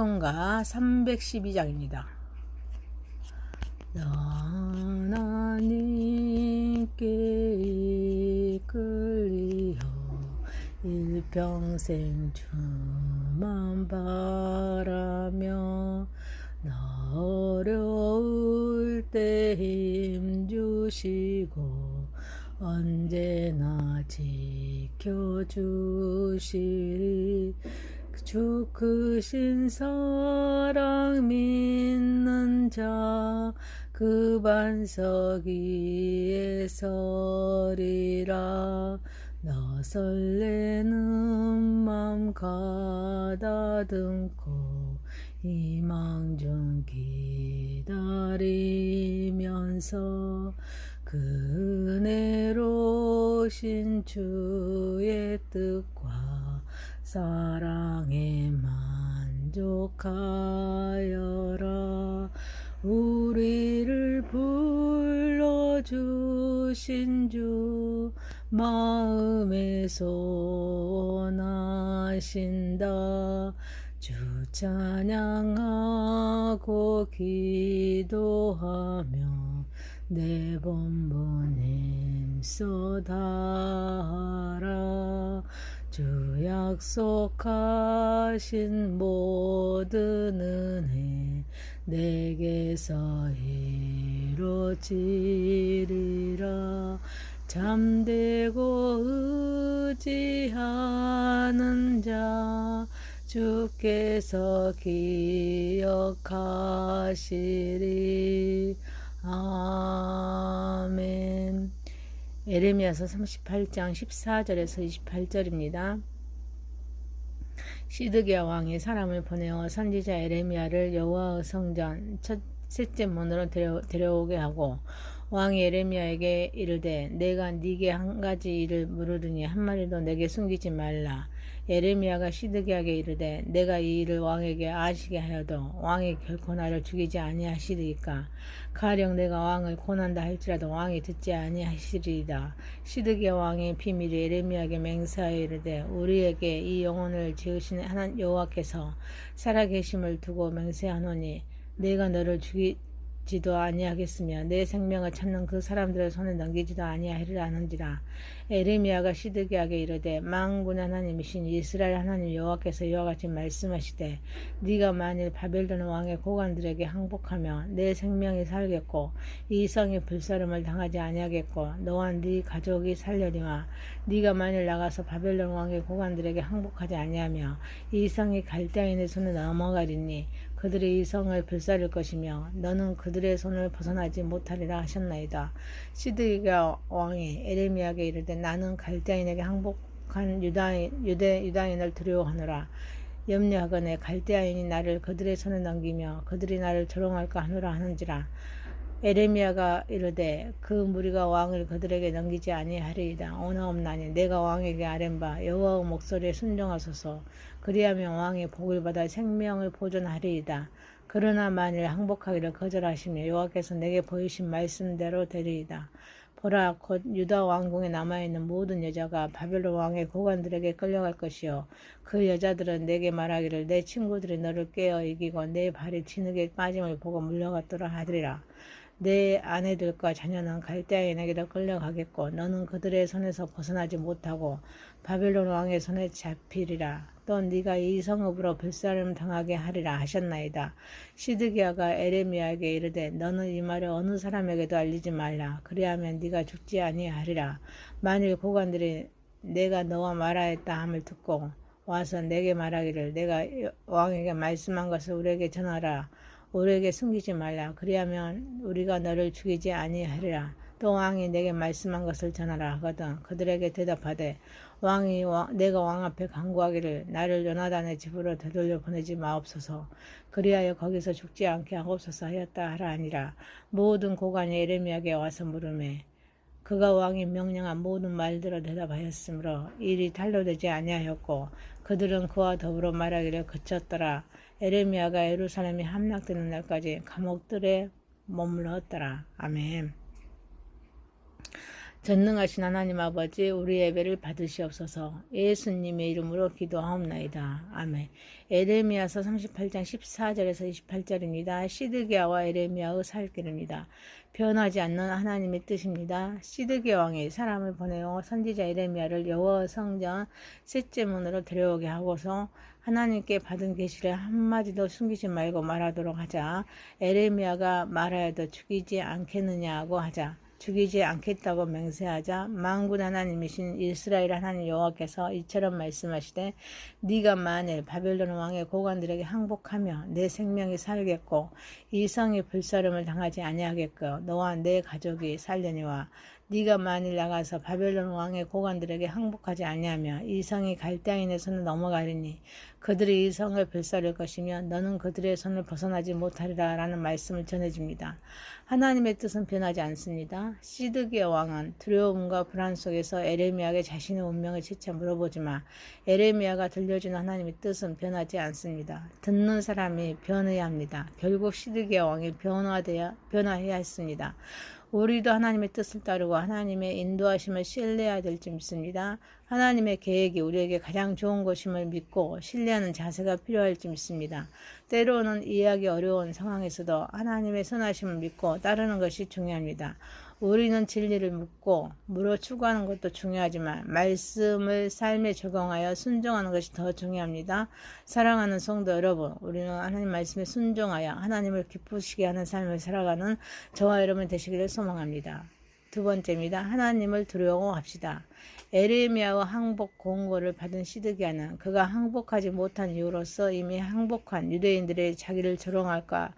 성가 312장입니다. 넌 하나님께 이끌리어 일평생 주만 바라며 너 어려울 때 힘주시고 언제나 지켜주시리 주 크신 사랑 믿는 자 그 반석 위에 서리라. 너 설레는 맘 가다듬고 희망 중 기다리면서 그 은혜로신 주의 뜻과 사랑에 만족하여라. 우리를 불러주신 주 마음에 소원하신다. 주 찬양하고 기도하며 내 본분 힘써다하라 주 약속하신 모든 은혜 내게서 이루어지리라. 잠들고 의지하는 자 주께서 기억하시리. 아멘. 에레미야서 38장 14절에서 28절입니다. 시드기야 왕이 사람을 보내어 선지자 에레미야를 여호와의 성전 첫 셋째 문으로 데려, 데려오게 하고 왕이 에레미야에게 이르되 내가 네게 한 가지 일을 물으르니 한 마리도 내게 숨기지 말라. 에레미야가 시드기야에게 이르되 내가 이 일을 왕에게 아시게 하여도 왕이 결코 나를 죽이지 아니하시리까. 가령 내가 왕을 고난다 할지라도 왕이 듣지 아니하시리이다. 시드기야 왕의 비밀이 에레미야에게 맹세하여 이르되 우리에게 이 영혼을 지으신 하나님 여호와께서 살아계심을 두고 맹세하노니 내가 너를 죽이 지도 아니하겠으며 내 생명을 찾는 그 사람들의 손에 넘기지도 아니하리라 하는지라. 에레미야가 시드기야에게 이르되 만군 하나님이신 이스라엘 하나님 여호와께서 이와 같이 말씀하시되 네가 만일 바벨론 왕의 고관들에게 항복하며 내 생명이 살겠고 이 성이 불사름을 당하지 아니하겠고 너와 네 가족이 살려니와 네가 만일 나가서 바벨론 왕의 고관들에게 항복하지 아니하며 이 성이 갈대인의 손에 넘어가리니 그들이 이 성을 불사를 것이며 너는 그들의 손을 벗어나지 못하리라 하셨나이다. 시드기가 왕이 에레미야에게 이르되 나는 갈대인에게 항복한 유다인, 유대 유다인을 두려워하노라. 염려하거늘 갈대아인이 나를 그들의 손에 넘기며 그들이 나를 조롱할까 하노라 하는지라. 에레미야가 이르되 그 무리가 왕을 그들에게 넘기지 아니하리이다. 오나옵나니 내가 왕에게 아랜바 여호와의 목소리에 순종하소서. 그리하면 왕의 복을 받아 생명을 보존하리이다. 그러나 만일 항복하기를 거절하시며 여호와께서 내게 보이신 말씀대로 되리이다. 보라 곧 유다 왕궁에 남아 있는 모든 여자가 바벨론 왕의 고관들에게 끌려갈 것이요 그 여자들은 내게 말하기를 내 친구들이 너를 깨어 이기고 내 발이 진흙에 빠짐을 보고 물려갔더라 하리라 내 아내들과 자녀는 갈대아인에게로 끌려가겠고 너는 그들의 손에서 벗어나지 못하고 바벨론 왕의 손에 잡히리라. 또 네가 이 성읍으로 불사름 당하게 하리라 하셨나이다. 시드기야가 에레미야에게 이르되 너는 이 말을 어느 사람에게도 알리지 말라. 그리하면 네가 죽지 아니하리라. 만일 고관들이 내가 너와 말하였다 함을 듣고 와서 내게 말하기를 내가 왕에게 말씀한 것을 우리에게 전하라. 우리에게 숨기지 말라. 그리하면 우리가 너를 죽이지 아니하리라. 또 왕이 내게 말씀한 것을 전하라 하거든 그들에게 대답하되 왕이 왕, 내가 왕 앞에 간구하기를 나를 요나단의 집으로 되돌려 보내지 마옵소서 그리하여 거기서 죽지 않게 하옵소서 하였다 하라 아니라 모든 고관이 에레미야에게 와서 물음에 그가 왕이 명령한 모든 말들을 대답하였으므로 일이 탄로되지 아니하였고 그들은 그와 더불어 말하기를 그쳤더라. 에레미야가 예루살렘이 함락되는 날까지 감옥들에 머물렀더라. 아멘 전능하신 하나님 아버지 우리 예배를 받으시옵소서 예수님의 이름으로 기도하옵나이다. 아멘. 에레미야서 38장 14절에서 28절입니다. 시드기야와 에레미야의 살길입니다. 변하지 않는 하나님의 뜻입니다. 시드기야 왕이 사람을 보내어 선지자 에레미야를 여호와 성전 셋째 문으로 데려오게 하고서 하나님께 받은 계시를 한마디도 숨기지 말고 말하도록 하자. 에레미야가 말하여도 죽이지 않겠느냐고 하자. 죽이지 않겠다고 맹세하자 만군 하나님이신 이스라엘 하나님 여호와께서 이처럼 말씀하시되 네가 만일 바벨론 왕의 고관들에게 항복하며 내 생명이 살겠고 이 성이 불사름을 당하지 아니하겠고 너와 내 가족이 살려니와 네가 만일 나가서 바벨론 왕의 고관들에게 항복하지 아니하며 이 성이 갈대인의 손을 넘어가리니 그들이 이 성을 불사를 것이며 너는 그들의 손을 벗어나지 못하리라 라는 말씀을 전해줍니다. 하나님의 뜻은 변하지 않습니다. 시드기야 왕은 두려움과 불안 속에서 에레미야에게 자신의 운명을 재차 물어보지만 에레미야가 들려준 하나님의 뜻은 변하지 않습니다. 듣는 사람이 변해야 합니다. 결국 시드기야 왕이 변화되어 변화해야 했습니다. 우리도 하나님의 뜻을 따르고 하나님의 인도하심을 신뢰해야 될 줄 믿습니다. 하나님의 계획이 우리에게 가장 좋은 것임을 믿고 신뢰하는 자세가 필요할 줄 믿습니다. 때로는 이해하기 어려운 상황에서도 하나님의 선하심을 믿고 따르는 것이 중요합니다. 우리는 진리를 묻고 물어 추구하는 것도 중요하지만 말씀을 삶에 적용하여 순종하는 것이 더 중요합니다. 사랑하는 성도 여러분, 우리는 하나님 말씀에 순종하여 하나님을 기쁘시게 하는 삶을 살아가는 저와 여러분 되시기를 소망합니다. 두 번째입니다. 하나님을 두려워합시다. 에레미야와 항복 공고를 받은 시드기야는 그가 항복하지 못한 이유로서 이미 항복한 유대인들의 자기를 조롱할까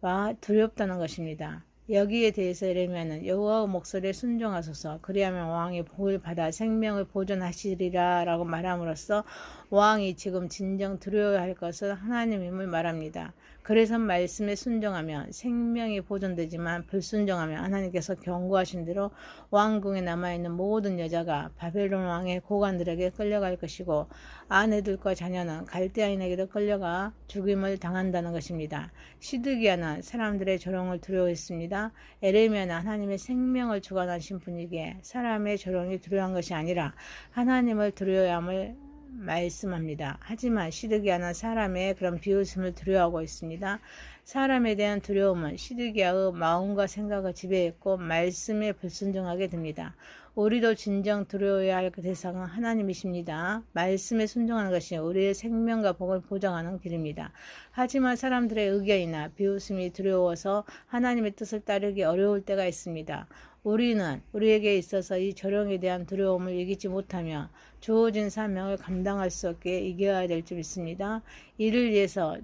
봐 두렵다는 것입니다. 여기에 대해서 에레미야는 여호와의 목소리에 순종하소서 그리하면 왕이 복을 받아 생명을 보존하시리라라고 말함으로써 왕이 지금 진정 두려워야 할 것은 하나님임을 말합니다. 그래서 말씀에 순종하면 생명이 보존되지만 불순종하면 하나님께서 경고하신 대로 왕궁에 남아있는 모든 여자가 바벨론 왕의 고관들에게 끌려갈 것이고 아내들과 자녀는 갈대아인에게도 끌려가 죽임을 당한다는 것입니다. 시드기야는 사람들의 조롱을 두려워했습니다. 에레미야는 하나님의 생명을 주관하신 분이기에 사람의 조롱이 두려운 것이 아니라 하나님을 두려워함을 말씀합니다. 하지만 시드기야는 사람의 그런 비웃음을 두려워하고 있습니다. 사람에 대한 두려움은 시드기야의 마음과 생각을 지배했고 말씀에 불순종하게 됩니다. 우리도 진정 두려워해야 할그 대상은 하나님이십니다. 말씀에 순종하는 것이 우리의 생명과 복을 보장하는 길입니다. 하지만 사람들의 의견이나 비웃음이 두려워서 하나님의 뜻을 따르기 어려울 때가 있습니다. 우리는 우리에게 있어서 이 조롱에 대한 두려움을 이기지 못하며 주어진 사명을 감당할 수 없게 이겨야 될 줄 믿습니다. 이를 위해서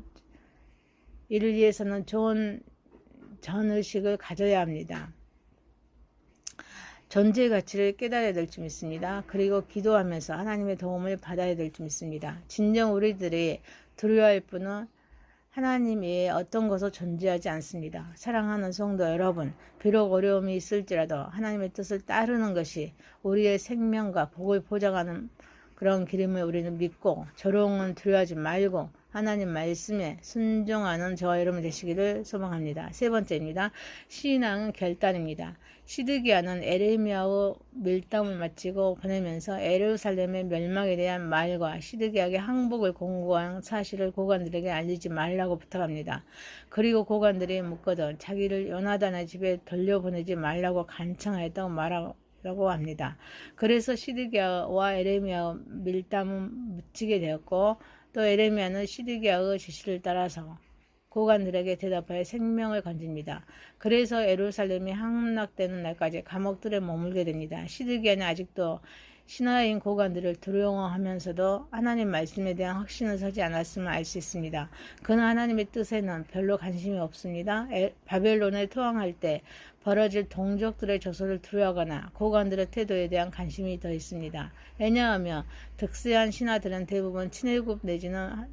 이를 위해서는 좋은 전의식을 가져야 합니다. 존재 가치를 깨달아야 될 줄 믿습니다. 그리고 기도하면서 하나님의 도움을 받아야 될 줄 믿습니다. 진정 우리들이 두려워할 분은 하나님 외에 어떤 것도 존재하지 않습니다. 사랑하는 성도 여러분, 비록 어려움이 있을지라도 하나님의 뜻을 따르는 것이 우리의 생명과 복을 보장하는 그런 길임을 우리는 믿고 조롱은 두려워하지 말고 하나님 말씀에 순종하는 저와 여러분 되시기를 소망합니다. 세 번째입니다. 신앙은 결단입니다. 시드기야는 에레미야의 밀담을 마치고 보내면서 에르살렘의 멸망에 대한 말과 시드기야의 항복을 공고한 사실을 고관들에게 알리지 말라고 부탁합니다. 그리고 고관들이 묻거든 자기를 요나단의 집에 돌려보내지 말라고 간청하였다고 말하고 라고 합니다. 그래서 시드기야와 에레미야 밀담은 묻히게 되었고 또 에레미야는 시드기야의 지시를 따라서 고관들에게 대답하여 생명을 건집니다. 그래서 에루살렘이 함락되는 날까지 감옥들에 머물게 됩니다. 시드기야는 아직도 신하인 고관들을 두려워하면서도 하나님 말씀에 대한 확신을 서지 않았음을 알 수 있습니다. 그는 하나님의 뜻에는 별로 관심이 없습니다. 에, 바벨론을 투항할 때 벌어질 동족들의 조소를 두려워하거나 고관들의 태도에 대한 관심이 더 있습니다. 왜냐하면 득세한 신하들은 대부분 친일국 내지는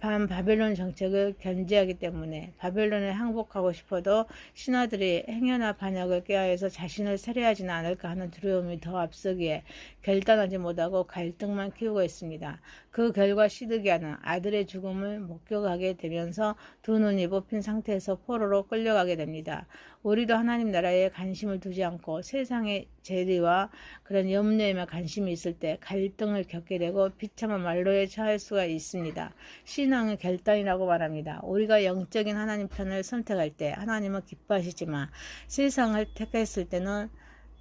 반 바벨론 정책을 견지하기 때문에 바벨론에 항복하고 싶어도 신하들이 행여나 반역을 꾀하여서 자신을 살해하지는 않을까 하는 두려움이 더 앞서기에 결단하지 못하고 갈등만 키우고 있습니다. 그 결과 시드기야는 아들의 죽음을 목격하게 되면서 두 눈이 뽑힌 상태에서 포로로 끌려가게 됩니다. 우리도 하나님 나라에 관심을 두지 않고 세상의 재리와 그런 염려에만 관심이 있을 때 갈등을 겪게 되고 비참한 말로에 처할 수가 있습니다. 신앙은 결단이라고 말합니다. 우리가 영적인 하나님 편을 선택할 때 하나님은 기뻐하시지만 세상을 택했을 때는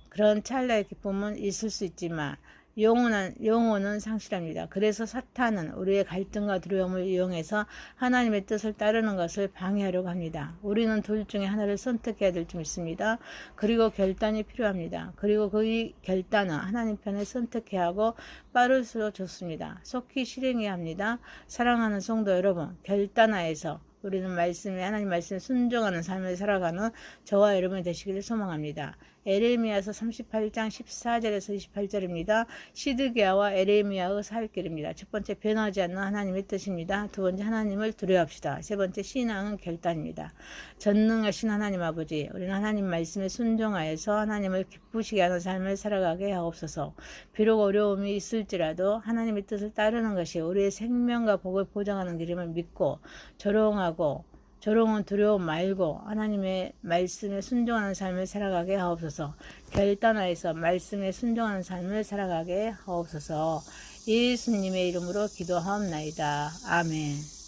그런 찰나의 기쁨은 있을 수 있지만 영원한 영혼은 상실합니다. 그래서 사탄은 우리의 갈등과 두려움을 이용해서 하나님의 뜻을 따르는 것을 방해하려고 합니다. 우리는 둘 중에 하나를 선택해야 될 줄 믿습니다. 그리고 결단이 필요합니다. 그리고 그이 결단은 하나님 편을 선택해야 하고 빠를수록 좋습니다. 속히 실행해야 합니다. 사랑하는 성도 여러분, 결단하에서 우리는 말씀에 하나님 말씀에 순종하는 삶을 살아가는 저와 여러분이 되시기를 소망합니다. 에레미야서 38장 14절에서 28절입니다. 시드기야와 에레미야의 살길입니다. 첫 번째 변하지 않는 하나님의 뜻입니다. 두 번째 하나님을 두려워합시다. 세 번째 신앙은 결단입니다. 전능하신 하나님 아버지, 우리는 하나님 말씀에 순종하여서 하나님을 기쁘시게 하는 삶을 살아가게 하옵소서. 비록 어려움이 있을지라도 하나님의 뜻을 따르는 것이 우리의 생명과 복을 보장하는 길임을 믿고 조롱하고 조롱은 두려움 말고 하나님의 말씀에 순종하는 삶을 살아가게 하옵소서. 결단하여서 말씀에 순종하는 삶을 살아가게 하옵소서. 예수님의 이름으로 기도하옵나이다. 아멘.